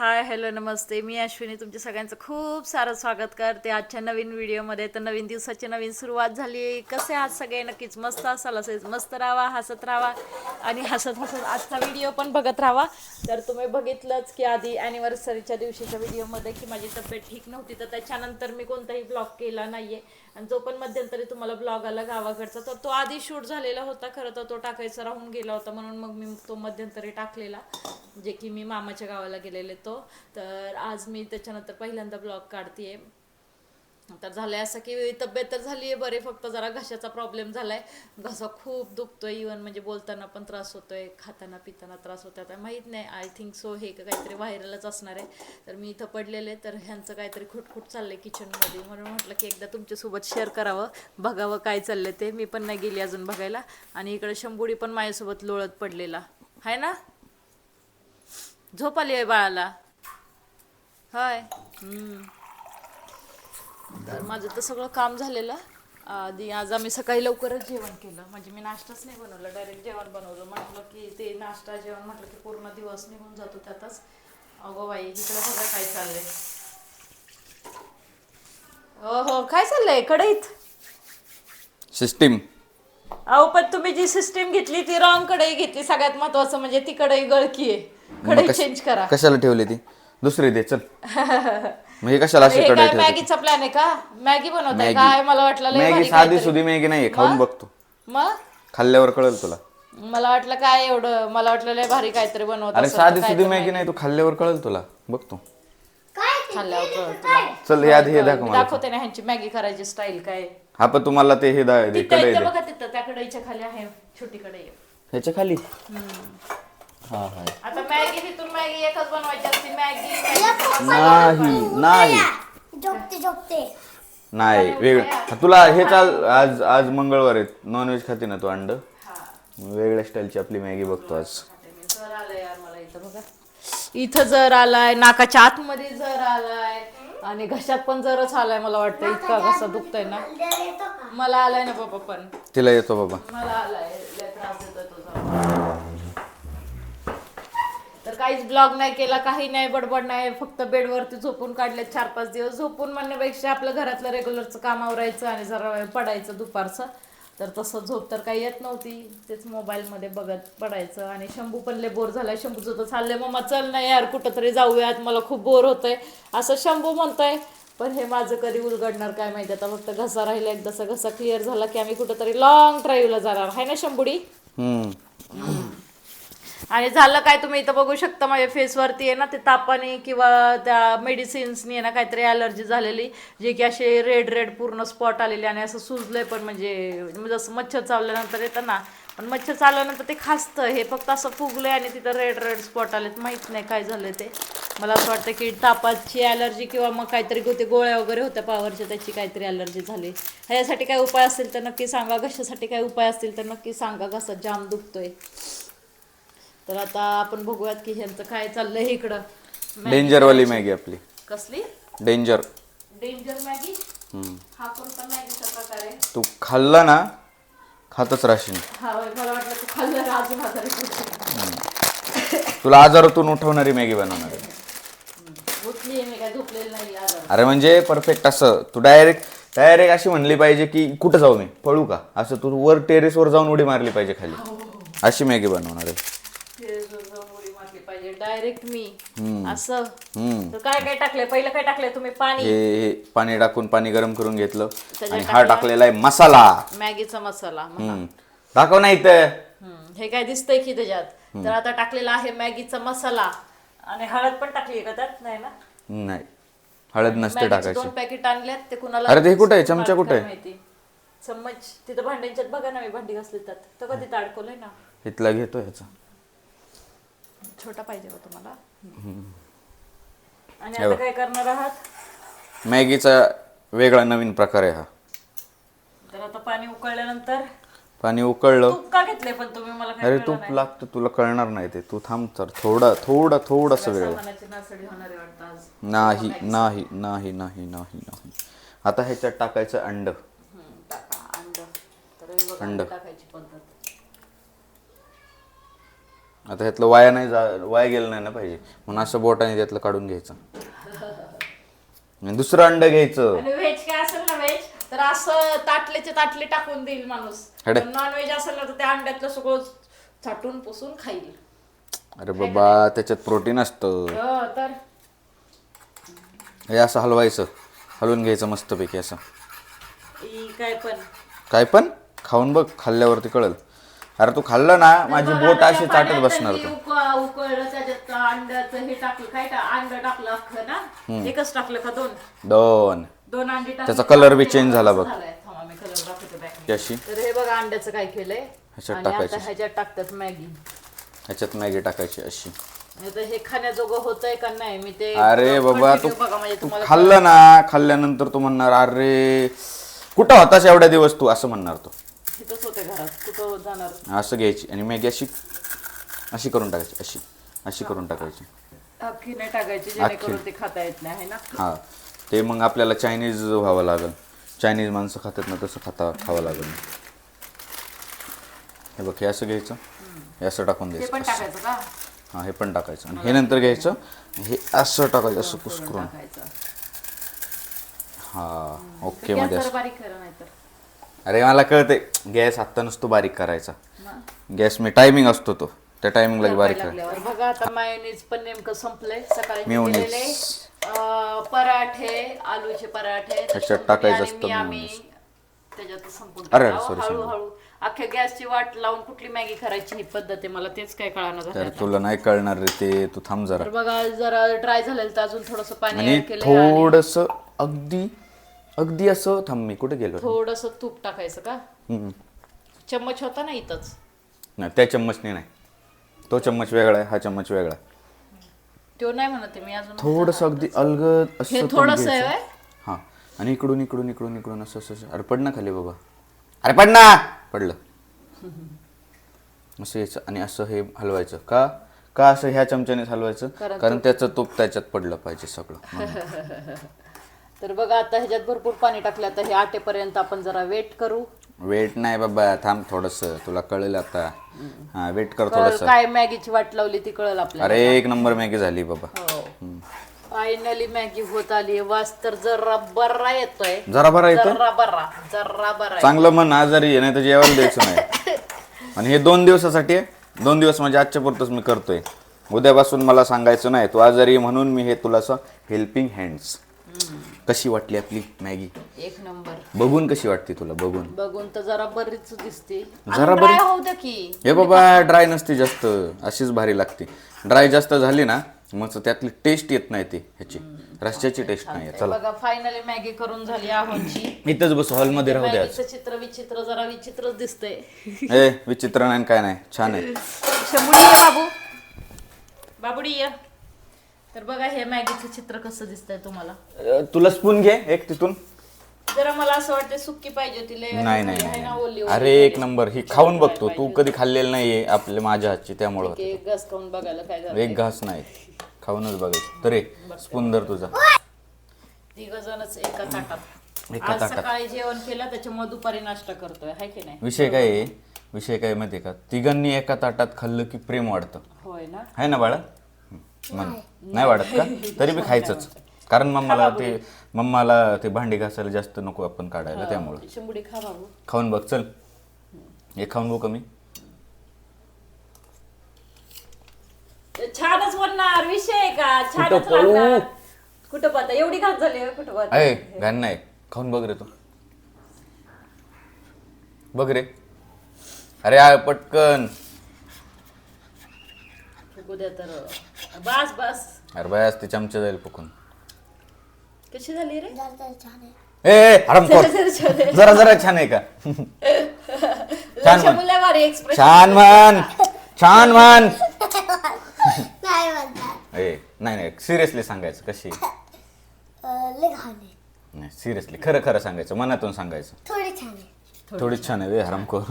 Hi hello नमस्ते. मी अश्विनी तुमच्या सगळ्यांचं खूप सारं स्वागत करते. आजच्या नवीन व्हिडिओमध्ये तर नवीन दिवसाची नवीन सुरुवात झाली. आहे कसे आज सगळे? नक्कीच मस्त असाल असेच मस्त राहा हसत राहा आणि हसत हसत आजचा व्हिडिओ पण बघत राहा. तर तुम्ही बघितलंच की आधी ॲनिव्हर्सरीच्या दिवशीच्या व्हिडिओमध्ये की माझी तब्येत ठीक नव्हती. तर त्याच्यानंतर मी कोणताही ब्लॉग केला नाही आहे आणि जो पण मध्यंतरी तुम्हाला ब्लॉग आला गावाकडचा तर तो आधी शूट झालेला होता खरं तर तो टाकायचा राहून गेला होता म्हणून मग मी तो मध्यंतरी टाकलेला जे की मी मामाच्या गावाला गेलेले तो. तर आज मी त्याच्यानंतर पहिल्यांदा ब्लॉग काढतेय. तर झालंय असं की तब्येत तर झाली आहे बरे फक्त जरा घशाचा प्रॉब्लेम झालाय. घसा खूप दुखतोय इवन म्हणजे बोलताना पण त्रास होतोय खाताना पिताना त्रास होतोय. आता माहीत नाही आय थिंक सो हे का काहीतरी व्हायरलच असणार आहे. तर मी इथं पडलेले तर ह्यांचं काहीतरी खुटखुट चाललंय किचनमध्ये म्हणून म्हटलं की एकदा तुमच्यासोबत शेअर करावं बघावं काय चाललंय ते. मी पण नाही गेली अजून बघायला. आणि इकडे शंभुडी पण माझ्यासोबत लोळत पडलेला. आहे ना? झोप आली आहे बाळाला. होय. हम्म. तर माझं तर सगळं काम झालेलं. आधी आज आम्ही सकाळी लवकरच जेवण केलं. म्हणजे मी नाश्ताच नाही बनवलं डायरेक्ट जेवण बनवलं. म्हटलं की ते नाश्ता जेवण म्हटलं की पूर्ण दिवस निघून जातो त्यातच. अगो बाई इकडं बघा काय चाललंय. हो हो काय चाललंय? कढईत सिस्टीम अहो पण तुम्ही जी सिस्टीम घेतली ती रॉंग कढई घेतली. सगळ्यात महत्वाचं म्हणजे ती कढई गळकी आहे कढई चेंज करा. कशाला ठेवली ती? दुसरी दे चल. हे कशाला हे कढई काय ठेवते? मॅगीचा प्लॅन आहे का? मॅगी बनवताय मॅगी. काय? मला वाटलं लय मॅगी साधी काहीतरी. सुधी मॅगी नाहीये खाऊन बघतो. मग? खाल्ल्यावर कळेल तुला. मला वाटलं काय एवढं मला वाटलं लय भारी काहीतरी बनवत अरे असेल साधी तर सुधी काहीतरी मॅगी नाही तू खाल्ल्यावर कळेल तुला. बघतो. खाल्ल्यावर कळलं तुला. चल हे आधी हे दाखव मला. दाखवते ना ह्यांची मॅगी करायची स्टाईल काय. हा पण तुम्हाला ते हे दा- दे तिथं कढई इथं दे. बघा तिथं त्या कढईच्या खाली आहे छोटी कढई. आहे. ह्याच्या खाली? हा हा. आता मॅगी तिथून मॅगी एकच बनवायची असते मॅगी नाही नाही. झोपते झोपते. नाही वेगळं. तुला हे चाल आज आज मंगळवार आहे. नॉनव्हेज खाते ना तू अंड? वेगळ्या स्टाईलची आपली मॅगी बघतो आज. जर आलाय यार मला इथं बघा. इथं जर आलाय नाकाच्या आतमध्ये जर आलाय आणि घशात पण जरच आलाय मला वाटतं. इतका घसा दुखतोय ना. मला आलाय ना बाबा पण. तिला येतो बाबा. मला आलाय लय त्रास देतोय तुझा तर काहीच ब्लॉग नाही केला काही नाही बडबड नाही फक्त बेडवरती झोपून काढले चार पाच दिवस झोपून म्हणण्यापेक्षा आपलं घरातलं रेग्युलरचं काम आवरायचं आणि जरा वेळ पडायचं दुपारचं. तर तसं झोप तर काही येत नव्हती. तेच मोबाईलमध्ये बघत पडायचं. आणि शंभू पण लय बोर झालाय. शंभूचं तर चाललंय मम्मा चल नाही यार कुठं तरी जाऊयात. मला खूप बोर होतंय. असं शंभू म्हणतोय. पण हे माझं कधी उलगडणार काय माहिती. आता फक्त घसा राहिला एकदाचा घसा क्लिअर झाला की आम्ही कुठंतरी लॉंग ड्राईव्हला जाणार. आहे ना शंभुडी? आणि झालं काय तुम्ही इथं बघू शकता माझ्या फेसवरती आहे ना ते तापाने किंवा त्या मेडिसिन्सनी आहे ना काहीतरी ॲलर्जी झालेली जे की असे रेड रेड पूर्ण स्पॉट आलेले आणि असं सुजलंय पण म्हणजे, म्हणजे जसं मच्छर चावल्यानंतर येतं ना पण मच्छर चावल्यानंतर ते खासतं हे फक्त असं फुगलंय आणि तिथं रेड रेड स्पॉट आलेत माहीत नाही काय झालं ते. मला असं वाटतं की तापाची ॲलर्जी किंवा मग काहीतरी ते गोळ्या वगैरे होत्या पावरच्या त्याची काहीतरी ॲलर्जी झाली. ह्यासाठी काय उपाय असतील तर नक्की सांगा घशासाठी काय उपाय असतील तर नक्की सांगा घसा जाम दुखतोय. तर आता आपण बघूयात की ह्यांचं काय चाललंय इकडं. डेंजर वाली मॅगी आपली. कसली? डेंजर डेंजर मॅगी हा कोणता मॅगीचा प्रकार आहे? तू खाल्ला ना खातच राहशील हा होय, मला वाटलं तू खाल्लं ना अजून आजारी पडशील. तुला आजारातून उठवणारी मॅगी बनवणार आहे. उठली मी काय झोपलेली नाही आजार अरे म्हणजे परफेक्ट असं. तू डायरेक्ट डायरेक्ट अशी म्हणली पाहिजे की कुठं जाऊ मी? पळू का? असं तू वर टेरेसवर जाऊन उडी मारली पाहिजे खाली. अशी मॅगी बनवणार आहे. डायरेक्ट मी. असं. तर काय काय टाकलंय? पहिलं काय टाकलंय तुम्ही? पाणी. हे पाणी टाकून पाणी गरम करून घेतलं. त्याच्यात आणि हा टाकलेला आहे मसाला. मॅगीचा मसाला म्हणा. हम्म. दाखव नाही तर हम्म, हे काय दिसतंय की त्याच्यात? तर आता टाकलेला आहे मॅगीचा मसाला. आणि हळद पण टाकली आहे का त्यात? नाही ना? नाही. हळद नसते मॅगीचे टाकायची. दोन पॅकेट आणल्यात ते कुणाला अरे ते कुठे आहे? चमचा कुठे आहे? माहिती चम्मच. तिथं भांड्यांच्यात बघा ना मी भांडी घासली त्यात तर कधी अडकवलंय ना. इथला घेतो ह्याचा. छोटा पाहिजे का तुम्हाला. आणि आता काय करणार आहात? मॅगीचा वेगळा नवीन प्रकार आहे हा. तर आता पाणी उकळल्यानंतर? पाणी उकळलं. तूप का घेतले पण तुम्ही? मला काय अरे तूप लागतं तुला कळणार नाही ते. तू थांब तर. थोडं थोडं थोडंसं वेळ. सामानाची नासडी होणार आहे वाटतं आज. नाही नाही नाही नाही नाही नाही. आता ह्याच्यात टाकायचं अंड. हम्म, टाका अंड. तर हे बघा अंड. अंड टाकायची पद्धत आता ह्यातलं वाया नाही जा वाया गेलं नाही ना पाहिजे. म्हणून असं बोटाने त्यातलं काढून घ्यायचं. आणि दुसरं अंड घ्यायचं. आणि व्हेज काय असेल ना व्हेज तर असं ताटलेचे ताटले टाकून देईल माणूस. अरे. नॉन व्हेज असेल ना तर त्या अंड्यातलं सगळं चाटून पुसून खाईल. अरे बाबा त्याच्यात प्रोटीन असतं. हो तर. हे असं हलवायचं. हलवून घ्यायचं मस्तपैकी असं. ई काय पण. काय पण? खाऊन बघ खाल्ल्यावरती कळल. अरे तू खाल्लं ना माझी बोट अशी चाटत बसणार तू. उक- उकळलं त्याच्यात अंड्याचं हे टाकलं काय टा अंड टाकलं अख्खं ना? एकच टाकलं का दोन? दोन. दोन अंडी टाकली. त्याचा color बी change झाला बघ. झालाय. थांबा, मी color दाखवते back ने. ती अशी तर हे बघा अंड्याचं काय केलंय? ह्याच्यात आणि आता टाकायचं. ह्याच्यात टाकतात मॅगी. ह्याच्यात मॅगी टाकायची अशी. आता हे खाण्याजोगं होतंय का नाही मी ते अरे बाबा तू continue बघा म्हणजे तू तुम्हाला खाल्लं ना खाल्ल्यानंतर तू म्हणणार अरे कुठं होतास एवढ्या दिवस तू? असं म्हणणार तू. इथंच होते घरात. कुठं जाणार? असं घ्यायची. आणि मॅगी अशी अशी करून टाकायची अशी अशी करून टाकायची. अख्खी नाही टाकायची जेणेकरून ते खाता येत नाही है ना? हा. ते मग आपल्याला चायनीज व्हावं लागेल. चायनीज माणसं खातात ना तसं खाता खावं लागेल हे बघ हे असं घ्यायचं. हे असं टाकून ते द्यायचं. असं. टाकायचं का? हा हे पण टाकायचं. आणि हे नंतर घ्यायचं. हे असं टाकायचं असं कुसकरून. टाकायचं. हा ओके मध्ये असं. बारीक करा अरे मला कळते गॅस आत्ता नसतो बारीक करायचा. गॅस मी टायमिंग असतो तो. त्या टायमिंगला बारीक कर. लागल्यावर. बघा आता मायोनीज पण नेमकं संपलंय. सकाळी मी Mayonnaise. केलेले, अं, पराठे आलूचे पराठे त्याच्यात टाकायचं आणि असतं मी आम्ही. त्याच्यात संपून अरे, टाकलं. sorry, हळू sorry. हळू अख्ख्या गॅसची वाट लावून कुठली मॅगी करायची ही पद्धत आहे मला तेच काय कळणार तर झालं तुला नाही कळणार रे ते. तू थांब जरा. तर बघा जरा ड्राय झालेलं तर अजून थोडस पाणी आणि ऍड केलंय आणि थोडस अगदी अगदी असं थांब मी कुठे गेलो थोडस तूप टाकायचं का? हम्म. चम्मच होता ना इथंच. नाही त्या चम्मचने नाही. तो चम्मच वेगळा आहे हा चम्मच वेगळा आहे. तो नाही म्हणत आहे मी अजून थोडस अगदी अलगद हे असं थोडस आहे घ्यायचं. व्हय? हा. आणि इकडून इकडून इकडून इकडून असं असं असं. अरे पड ना खाली बाबा. अरे पड ना! पडलं. असं यायचं आणि असं हे हलवायचं. का? का असं ह्या चमच्यानेच हलवायचं? कारण कारण त्याचं तूप त्याच्यात पडलं पाहिजे सगळं. म्हणून. तर बघा आता ह्याच्यात भरपूर पाणी टाकलं आता हे आटेपर्यंत आपण जरा वेट करू. वेट नाही बाबा थांब थोडस तुला कळेल आता. हा वेट कर थोडस. काय मॅगीची वाट लावली ती कळल आपल्याला. अरे एक नंबर मॅगी झाली बाबा. हो. फायनली मॅगी होत आली वास तर जरा बर्रा येतोय. जरा बरा येतो जरा बर्रा जरा बर्रा चांगलं मन आजारी आहे नाही तर जेवायला द्यायचं नाही. आणि हे दोन दिवसासाठी आहे. दोन दिवस म्हणजे आजच्या पुरतच मी करतोय. उद्यापासून मला सांगायचं नाही तू आजारी म्हणून मी हे तुला असं हेल्पिंग हँड्स कशी वाटली आपली मॅगी? एक नंबर. बघून कशी वाटते तुला? बघून. बघून तर जरा बरीच दिसते. जरा द्या की. हे बाबा ड्राय नसते जास्त. अशीच भारी लागते. ड्राय जास्त झाली ना मग त्यातली टेस्ट येत नाही ती ह्याची. रस्त्याची टेस्ट नाही. चला. फायनली मॅगी करून झाली आहोंची इथंच बस हॉलमध्ये राहू द्या चित्र विचित्र जरा विचित्रच दिसतंय. ए विचित्र नाही काय नाही. छान आहे. बाबू. बाबुडी ये. तर बघा हे मॅगीचं चित्र कसं दिसतंय तुम्हाला? अ, तुला स्पून घे एक तिथून. जरा मला असं वाटतं सुक्की पाहिजे होती लय नाही नाही आहे ना नाही. ओली अरे एक नंबर ही खाऊन बघतो. तू कधी खाल्लेलं नाहीये आपल्या माझ्या हातची त्यामुळं एक घास खाऊन बघायला काय झालं एक घास नाही. खाऊनच बघायचं. तर स्पून दर तुझा. तिघ जणच एका ताटात. एका आज ताटात. सकाळी जेवण केलं त्याच्यामुळे दुपारी नाश्ता करतोय. हाय की नाही? विषय काय आहे? विषय काय माहितीये का? तिघांनी एका ताटात खाल्लं की प्रेम वाढतं. होय ना? आहे ना बाळा? म्हण. नाही वाढत का? तरी बी खायचंच. कारण मम्माला ते मम्माला ते भांडी घासायला जास्त नको आपण काढायला त्यामुळं. शंभुडी खा बाबू खाऊन बघ चल. हे खाऊन बघ कमी छानच म्हणणार विषय आहे का? छानच पळू? कुठं पाहता एवढी घास झाली कुठं पाहता अय घाण नाही. खाऊन बघ रे तू. बघ रे. अरे आ, पटकन. फुगू द्या तर. बस बस. अरे आज ते चमचे जाईल पकून कशी झाली रे? जरा जरा छान आहे. ए ए, हरामखोर जरा जरा छान आहे. का? छान म्हण. एक्सप्रेस छान म्हण. छान म्हण. नाही म्हणतात ए नाही नाही सिरियसली सांगायचं कशी? अं, लय घाण आहे. नाही सिरियसली खरं खरं सांगायचं मनातून सांगायचं. थोडी छान आहे. थोडी छान आहे रे हरामखोर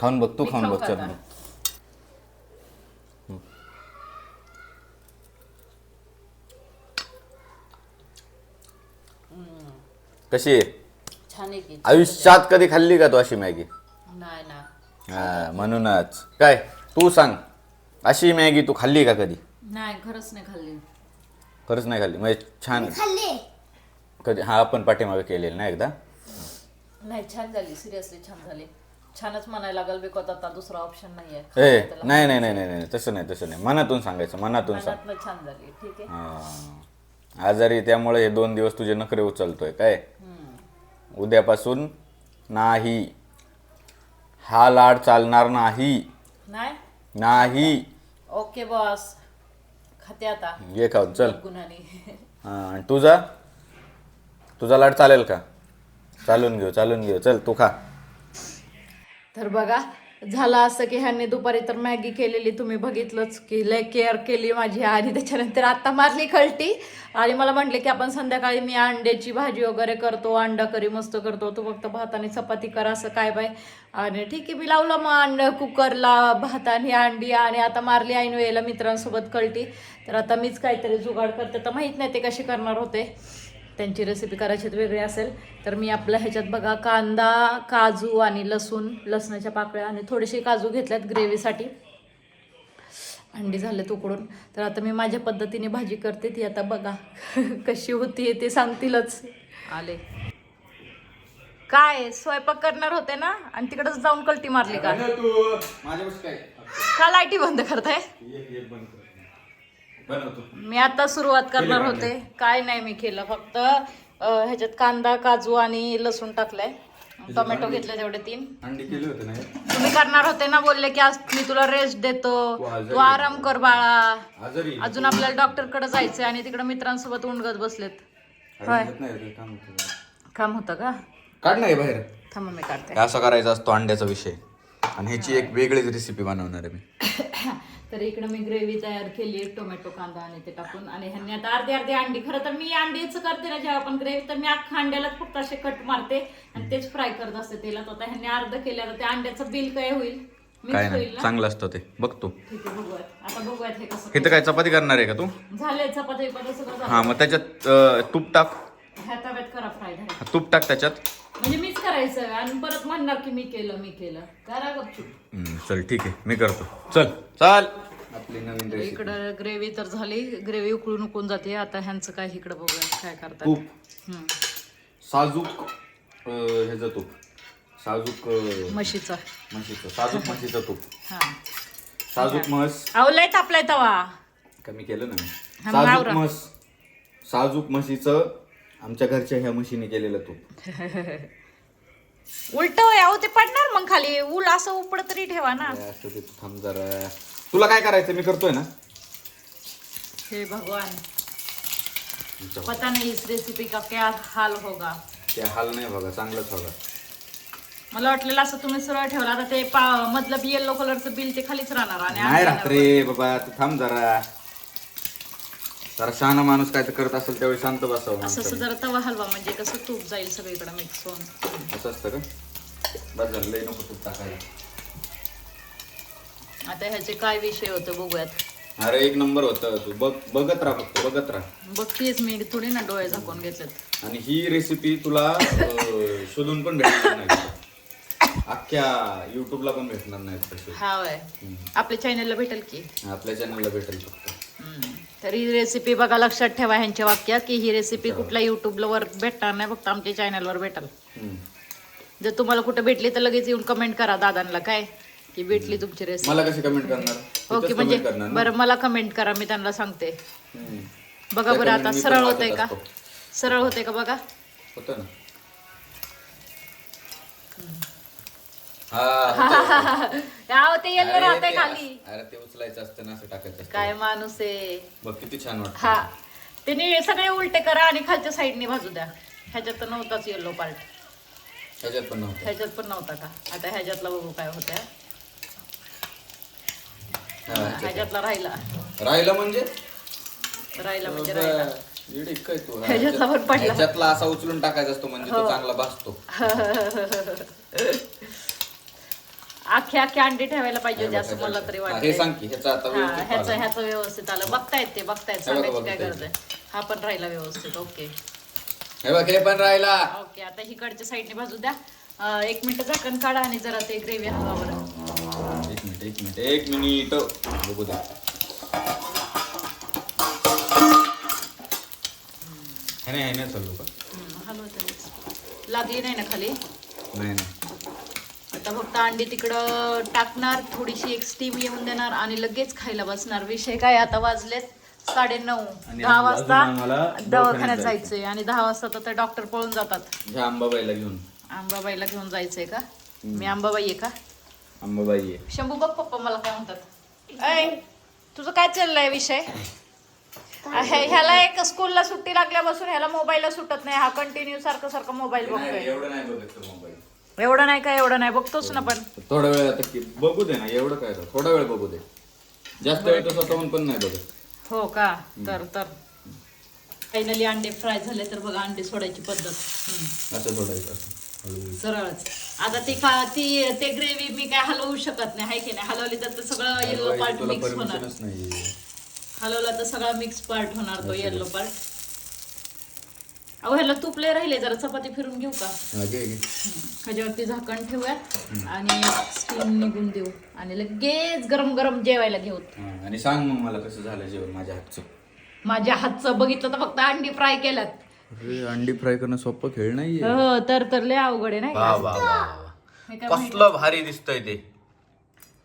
खाऊन बघ तू खाऊन खाऊ बघ चल का आता? कशी आहे? छान आहे की. आयुष्यात कधी खाल्ली का तू अशी मॅगी? नाही ना हा म्हणूनच. काय? तू सांग. अशी मॅगी तू खाल्ली का कधी? नाही खरंच नाही खाल्ली. खरंच नाही खाल्ली. म्हणजे छान. खाल्ले. कधी? हा आपण पाठीमागे केलेलं ना एकदा? नाही छान झाली. सिरियसली छान झाली. छानच म्हणायला लागल बिकॉज आता दुसरा ऑप्शन नाही ए आहे नाही नाही नाही नाही नाही तसं नाही तसं नाही. मनातून सांगायचं मनातून सांग. मनातनं छान झाली. ठीक आहे. हा. आजारी त्यामुळे हे दोन दिवस तुझे नखरे उचलतोय काय? उद्यापासून नाही. हा लाड चालणार नाही. नाही? नाही. Okay boss. खाते आता. ये चल. गुन्हाने हा, आणि तुझा? तुझा लाड चालेल का? चालून घेऊ चालून घेऊ. चल तू खा. तर बघा झालं असं की ह्यांनी दुपारी तर मॅगी केलेली तुम्ही बघितलंच की लय केअर केली माझी आणि त्याच्यानंतर आता मारली खलटी. आणि मला म्हटले की आपण संध्याकाळी मी अंड्याची भाजी वगैरे करतो अंडा करी मस्त करतो. तू फक्त भात आणि चपाती कर असं काय बाय आणि ठीक आहे मी लावलं मग अंड कुकरला भात आणि अंडी आणि आता मारली ऐन वेळेला मित्रांसोबत कळटी तर आता मीच काहीतरी जुगाड करते. तर माहीत नाही ते कसे करणार होते. त्यांची रेसिपी करायची तर वेगळी असेल तर मी आपल्या ह्याच्यात बघा कांदा काजू आणि लसूण लसणाच्या पाकळ्या आणि थोडेसे काजू घेतल्यात ग्रेव्हीसाठी. अंडी झाले उकडून. तर आता मी माझ्या पद्धतीने भाजी करते ती आता बघा कशी होती ते सांगतीलच. आले. काय स्वयंपाक करणार होते ना? आणि तिकडच जाऊन कलटी मारली का? का लाईटी बंद करताय? मी आता सुरुवात करणार होते. काय नाही मी केलं फक्त अं, ह्याच्यात कांदा काजू आणि लसूण टाकलाय. टोमॅटो घेतले तेवढे तीन. अंडी केली होती ना तुम्ही करणार होते ना बोलले की आज मी तुला रेस्ट देतो. आजारी तू आराम कर बाळा. आजारी अजून आपल्याला डॉक्टरकडे जायचंय आणि तिकडे मित्रांसोबत उंडगत बसलेत. होय. काम होतं. का? काढ नाही बाहेर. थांबा मी काढते. असा करायचा असतो अंड्याचा विषय. आणि ह्याची एक वेगळीच रेसिपी बनवणार आहे मी. तर इकडे मी ग्रेव्ही तयार केली टोमॅटो कांदा आणि ते टाकून. आणि ह्यांनी आता अर्धी अर्धी अंडी खरं तर मी अंडीचं करते ना जेव्हा आपण ग्रेव्ही तर मी अख्खा अंड्याला फक्त असे कट मारते आणि तेच फ्राय करत असते तेलात. आता ह्यांनी अर्ध केलं तर त्या अंड्याचं बिल काय होईल? काय नाही चांगलं असतं ते. बघतो ठीक आहे बघूयात. आता बघूयात हे इथं काय चपाती करणार आहे का तू? झालंय चपाती झालं हा मग त्याच्यात तूप टाक. झालं तूप टाक त्याच्यात. म्हणजे मीच करायचं आणि परत म्हणणार की मी केलं मी केलं. करा गपचूप. हम्म, चल ठीक आहे. मी करतो. चल. चल. आपली नवीन रेसिपी इकडं ग्रेव्ही तर झाली. ग्रेव्ही उकळून उकळून जाते. आता ह्यांचं काय इकडं बघूया. काय करतात. तूप. हम्म. साजूक अं, ह्याचं तूप. साजूक अं, म्हशीचा. म्हशीचं. साजूक म्हशीचं तूप. हा. साजूक म्हस. आवलाय तापलाय तवा. कमी केलं ना मी. हा, मग साजूक आवरा. म्हस. साजूक म्हशीचं आमच्या घरच्या ह्या म्हशीने केलेलं तूप. उलट अहो ते पडणार मग खाली. उल असं उपड तरी ठेवा ना. काय असतं ते थांब जरा. तुला काय करायचं मी करतोय ना. हे भगवान. पता नहीं इस रेसिपी का क्या हाल होगा. ते हाल नाही बघा चांगलंच बघा मला वाटलेलं असं तुम्ही सरळ ठेवला आता ते पा मतलब येलो कलरचं बिल ते खालीच राहणार आणि नाही राहत रे बाबा तू थांब जरा. जरा शहाणा माणूस काय तर करत असेल त्यावेळी शांत बसावं असं असं माणसाने. जरा तवा हलवा म्हणजे कसं तूप जाईल सगळीकडे मिक्स होऊन. असं असतं का? बस झालं लई नको तूप टाकायला. आता ह्याचे काय विषय होते बघूयात. अरे एक नंबर होतं. तू बघ बघत राहा फक्त बघत राहा. बघतीयच मी थोडी ना डोळे झाकून घेतलेत. आणि ही रेसिपी तुला अं, शोधून पण भेटणार नाही अख्ख्या युट्यूबला पण भेटणार नाही तशी हा वय. आपल्या चॅनलला भेटेल की? आपल्या चॅनलला भेटेल फक्त. हम्म. तर ही रेसिपी बघा लक्षात ठेवा ह्यांच्या वाक्यात की ही रेसिपी कुठल्या युट्यूबला वर भेटणार नाही फक्त आमच्या चॅनलवर भेटेल. जर तुम्हाला कुठं भेटली तर लगेच येऊन कमेंट करा दादांना काय? की भेटली तुमची रेसिपी मला कशी कमेंट करणार? ओके तिथंच म्हणजे. बरं मला कमेंट करा मी त्यांना सांगते. बघा बरं आता सरळ होतंय का. सरळ होतंय का बघा? होतं ना? हा ते येल्लो राहतंय खाली. अरे ते उचलायचं असतं ना असं टाकायचं असतं. काय माणूस आहे. बघ किती छान वाटत हा. त्याने सगळे उलटे करा आणि खालच्या साईडने भाजू द्या. ह्याच्यात तर नव्हताच येल्लो पार्ट त्याच्यात पण नव्हतं. ह्याच्यात पण नव्हता का? आता ह्याच्यातला बघू काय होत्या. हा, ह्याच्यात. ह्याच्यातला राहिला. राहिलं म्हणजे? राहिला म्हणजे राहिला. इकडे काय तू? हा, ह्याच्यातला पण पडला. ह्याच्यातला असा उचलून टाकायचा असतो म्हणजे हो. तो चांगला भासतो अख्खे अख्खे अंडे ठेवायला पाहिजे होते असं मला तरी हा, वाटतं सांग की ह्याचा आता हा व्यवस्थित ह्याचं. ह्याचं व्यवस्थित आलं. बघतायत ते बघतायत. हे बघा, सांगायची काय बघतायत. गरज आहे? हा पण राहिला व्यवस्थित. ओके. हे बघ हे पण राहिला. ओके आता हिकडच्या साईडने भाजू द्या. अं, एक मिनिट झाकण काढा आणि जरा ते ग्रेव्ही हवा बरं एक मिनिट एक मिनिट एक मिनिट. बघू दे नाही नाही चालू का? लागली नाही ना खाली? नाही नाही. आता फक्त अंडी तिकडं टाकणार थोडीशी एक स्टीम येऊन देणार आणि लगेच खायला बसणार. विषय काय आता वाजलेत साडे नऊ दहा वाजता दवाखान्यात जायचंय आणि दहा वाजता तर डॉक्टर पळून जातात. ह्या अंबाबाईला घेऊन. आंबाबाईला घेऊन जायचंय का? मी आंबाबाई आहे का? अंबाबाई आहे. शंभू बघ पप्पा मला काय म्हणतात. ऐ तुझं काय चाललंय विषय? हे- ह्याला एक स्कूलला सुट्टी लागल्यापासून ह्याला मोबाईलला सुटत नाही. हा कंटिन्यू सारखं सारखं मोबाईल बघतोय. एवढं नाही बघत मोबाईल एवढं नाही का एवढं नाही बघतोच ना पण. थोडा वेळ आता की- बघू दे ना एवढं काय थोडा वेळ बघू दे. जास्त वेळ स्वतःहून पण नाही बघत. हो का? तर तर. फायनली अंडे फ्राय झाले तर बघा अंडे सोडायची पद्धत. हम्म, असं सोडायचं असं. सरळच. आता ती का ती ते ग्रेव्ही मी काय हलवू शकत नाही हाय की नाही? हलवली तर ते सगळं येल्लो पार्ट तुला मिक्स होणार. परमिशनच नाही हलवला तर सगळा मिक्स पार्ट होणार तो येल्लो पार्ट अहो ह्याला तुपले राहिले जरा चपाती फिरून घेऊ का? हा, घे, घे. ह्याच्यावरती झाकण ठेवूयात आणि स्टीम निघून देऊ. आणि लगेच गरम गरम जेवायला घेऊ. हा, आणि सांग मग मला कसं झालं जेवण माझ्या हातचं. माझ्या हातचं बघितलं तर फक्त अंडी फ्राय केल्यात. अरे अंडी फ्राय करणं सोपं खेळ नाहीये. हो तर तर लय अवघड आहे नाही वा का? वा वा काय कसलं भारी दिसतंय ते.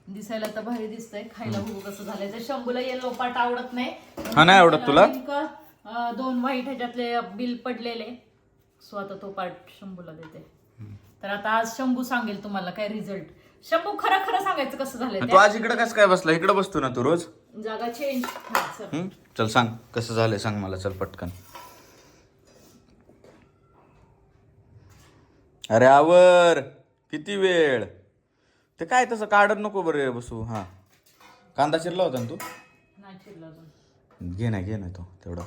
दिसायला तर भारी दिसतंय. खायला बघू कसं झालंय. तर शंभूला येलो पाट आवडत नाही हा, नाही आवडत तुला? नेमकं, दोन व्हाईट ह्याच्यातले बिल पडलेले. सो आता तो पार्ट शंभूला देते. तर आता आज शंभू सांगेल तुम्हाला काय रिझल्ट शंभू खरं खरं सांगायचं कसं झालंय तू? आज इकडे कसं काय बसला? इकडे बसतो ना तू रोज. जागा चेंज हं? चल. सांग. कसं झालंय? सांग मला. चल पटकन. अरे आवर! किती वेळ? ते काय तसं काढत नको बरे बसू. हा. कांदा चिरला होता ना तू? नाही अजून. घे ना घे ना तो. तेवढा.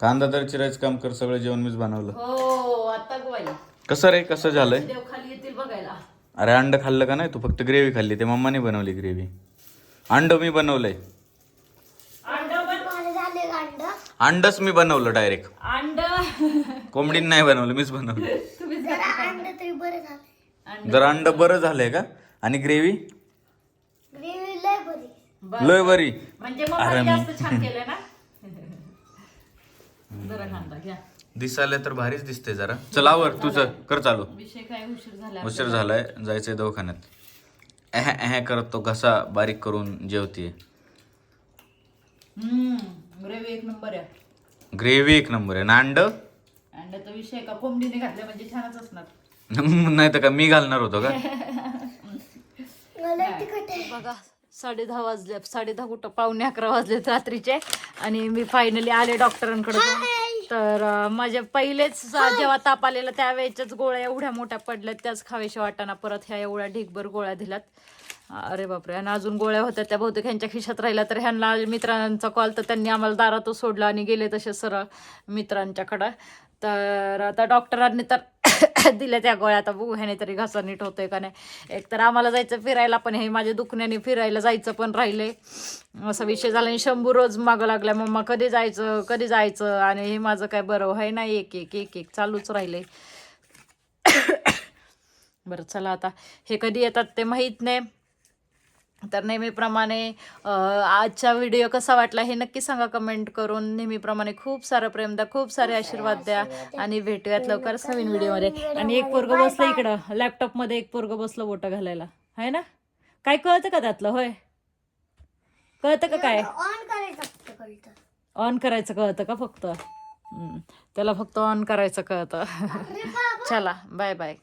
कांदा तर चिरायचं काम कर सगळं जेवण मीच बनवलं. हो आता गवाई कसं रे कसं झालंय? देव खाली येतील बघायला. अरे अंड खाल्लं का नाही तू? फक्त ग्रेव्ही खाल्ली ते मम्माने बनवली ग्रेव्ही. अंड मी बनवलंय. अंड पण मला झाले अंड. अंडच मी बनवलं डायरेक्ट अंड. कोंबडीन नाही बनवलं मीच बनवलं. जरा अंड तरी बरं झाले जर अंड बरं झालंय का? आणि ग्रेव्ही? ग्रेव्ही लय बरी. बरं. लय बरी. म्हणजे मग जास्त छान केलंय ना? जरा कांदा घ्या. दिसायला तर भारीच दिसते जरा. चल आवर तुझं कर चालू. विषय काय उशीर झाला? उशीर झालाय जायचंय दवाखान्यात. एह एह करत तो घसा बारीक करून जेवतीये. हम्म ग्रेव्ही एक नंबर आहे. ग्रेव्ही एक नंबर आहे ना अंड? विषय का? कोंबडीने घातले म्हणजे छानच असणार. नाही तर का मी घालणार होतो का? बघा. साडे दहा वाजले साडे दहा कुठं? पावणे अकरा वाजलेत रात्रीचे. आणि मी फायनली आले डॉक्टरांकडे. तर माझ्या पहिलेच जेव्हा ताप आलेला त्यावेळेच्याच गोळ्या एवढ्या मोठ्या पडल्यात. त्याच खावेशा वाटाणा परत ह्या एवढ्या ढीकभर गोळ्या दिल्यात. अरे बापरे. आणि अजून गोळ्या होत्या त्या बहुतेक ह्यांच्या खिशात राहिल्या. तर ह्यांना मित्रांचा कॉल तर त्यांनी आम्हाला दारातच सोडला आणि गेले तसे सरळ मित्रांच्याकडं. तर आता डॉक्टरांनी तर दिल्या त्या गोळ्या आता बघू ह्याने तरी घासा नीट होतोय का नाही. एक तर आम्हाला जायचं फिरायला पण हे माझ्या दुखण्याने फिरायला जायचं पण राहिले असा विषय झाला आणि शंभू रोज मागं लागला मम्मा कधी जायचं? कधी जायचं? आणि हे माझं काय बरं आहे नाही एक एक एक एक चालूच राहिले बरं चला आता. हे कधी येतात ते माहीत नाही. तर नेहमीप्रमाणे आजचा व्हिडिओ कसा वाटला हे नक्की सांगा कमेंट करून. नेहमीप्रमाणे खूप सारं प्रेम द्या खूप सारे आशीर्वाद द्या आणि भेटूयात लवकरच नवीन व्हिडिओमध्ये. आणि एक पोरग बसलं इकडं लॅपटॉपमध्ये एक पोरग बसलं बोटं घालायला. आहे ना? काय कळतं का त्यातलं? होय. कळतं का काय? ऑन करायचं कळतं. का फक्त? त्याला फक्त ऑन करायचं कळतं. चला बाय बाय